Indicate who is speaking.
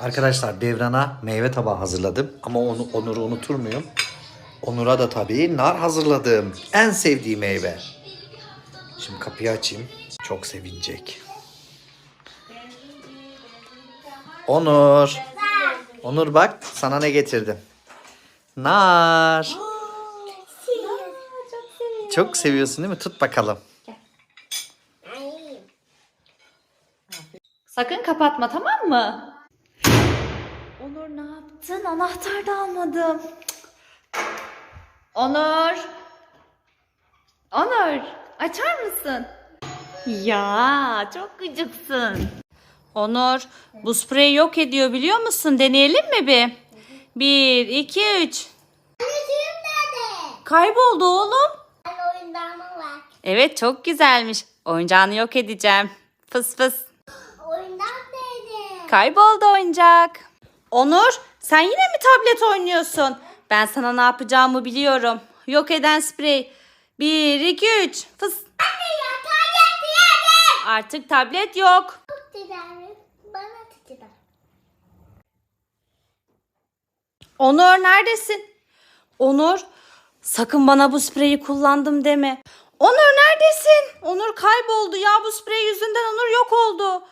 Speaker 1: Arkadaşlar Devran'a meyve tabağı hazırladım. Ama onu Onur'u unutur muyum? Onur'a da tabii nar hazırladım. En sevdiği meyve. Şimdi kapıyı açayım. Çok sevinecek. Onur. Onur bak sana ne getirdim. Nar. Çok seviyorsun değil mi? Tut bakalım.
Speaker 2: Sakın kapatma tamam mı? Onur ne yaptın? Anahtar da almadım. Onur. Onur açar mısın? Ya çok gıcıksın. Onur bu spreyi yok ediyor biliyor musun? Deneyelim mi bir? Bir, iki, üç.
Speaker 3: Anneciğim nerede?
Speaker 2: Kayboldu oğlum.
Speaker 3: Ben oyuncağımı var.
Speaker 2: Evet çok güzelmiş. Oyuncağını yok edeceğim. Fıs fıs.
Speaker 3: Oyuncak nerede?
Speaker 2: Kayboldu oyuncak. Onur, sen yine mi tablet oynuyorsun? Ben sana ne yapacağımı biliyorum. Yok eden sprey. Bir, iki, üç. Fıs.
Speaker 3: Anne ya tablet nerede?
Speaker 2: Artık tablet yok. Onur neredesin? Onur, sakın bana bu spreyi kullandım deme. Onur neredesin? Onur kayboldu ya bu sprey yüzünden Onur yok oldu.